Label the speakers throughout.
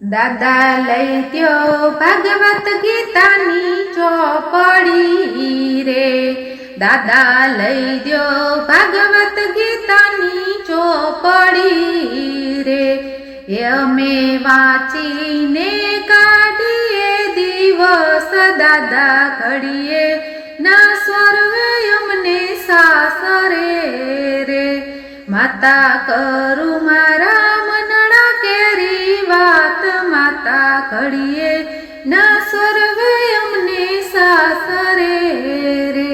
Speaker 1: દાદા લઈ ગયો ભાગવત ગીતાની ચોપડી રે. દાદા લઈ ગયો ભાગવત ગીતાની ચોપડી રે. એ અમે વાંચીને કાઢીએ દિવસ, દાદા ઘડીએ. ના સ્વર્વે અમને સાસરે રે. માતા કરું મારા મનડા કેરી વાત, માતા ઘડીએ, ના સ્વર્વે અમને સાસરે રે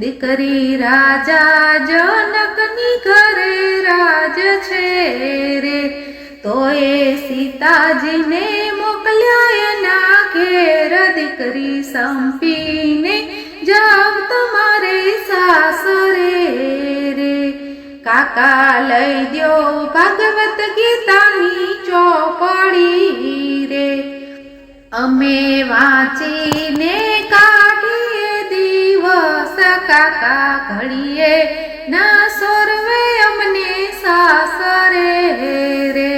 Speaker 1: દીકરી રાજા જનકની ઘરે રાજ છે રે. તો એ સીતાજીને મોકલ્યા એના ઘેર, દીકરી સંપીને જાવ તમારે સાસરે કાકા લઈ દ્યો ભાગવત ગીતાની ચોપડી રે. અમે વાંચીને કાઢીએ દિવસ, કાકા ઘડીએ ના સોરવે અમને સાસરે રે.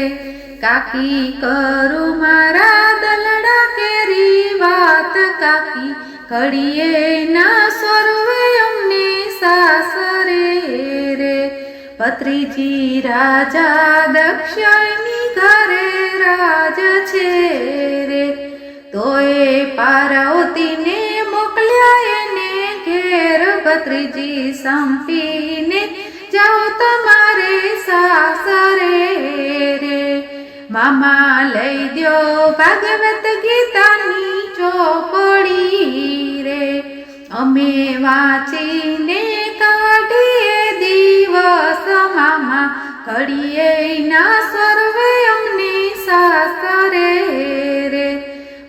Speaker 1: કાકી કરું મારા દલડા કેરી વાત, કાકી ઘડીએ ના પત્રીજી રાજા દક્ષિણની ઘરે રાજ છે રે. તોય પાર્વતીને મોકલ્યા એને ઘેર પત્રીજી સંપીને, જાઓ તમારે સાસરે રે. મામા લઈ દ્યો ભાગવત ગીતાની ચોપડી રે. અમે વાંચીને મામા ઘડીએ ના સર્વે અમને સાસરે રે.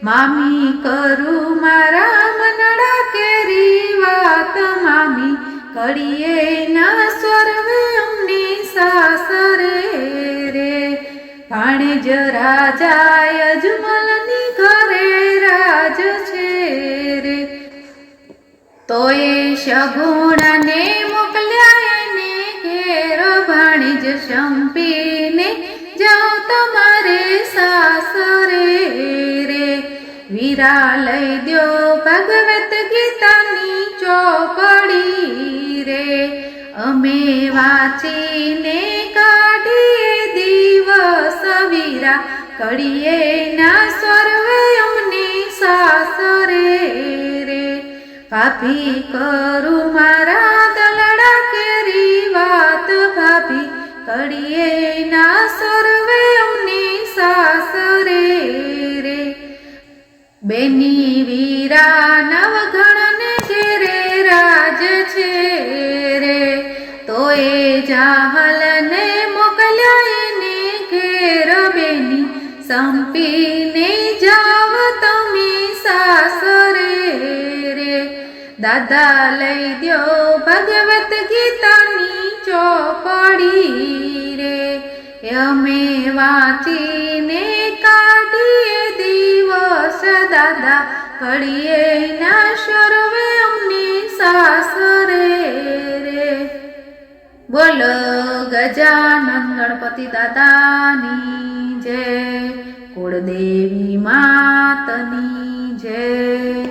Speaker 1: મામી કરું મારા મનડા કેરી વાત મામી ઘડીએ ના સર્વે અમને સાસરે રે. ભાણેજ રાજા યજમલની ઘરે રાજ છે રે. તો એ સગુણાને સંપીને જાઓ તમારે સાસરે રે. વીરા લઈ દ્યો ભગવત ગીતાની ચોપડી રે. અમે વાંચીને કાઢીએ દિવસ વીરા. કડીએ ના સ્વર્વે અમને સાસરે રે. પાપી કરું મારા કડીએ ના સર્વે અમને સાસરે રે બેની વીરા નવગણને ઘેરે રાજ છે રે. તો એ જાહલને મોકલ્યા એને ઘેર બેની. સંપીને જાવ તમે સાસરે રે દાદા લઈ દો ભગવત ગીતાની ચોપડી રે. અમે વાંચીને કાઢીએ દિવસ, દાદા ઘડીએ ના સર્વે અમની સાસરે રે. બોલો, ગજાનન ગણપતિ દાદાની જય, કુળદેવી માતની જય.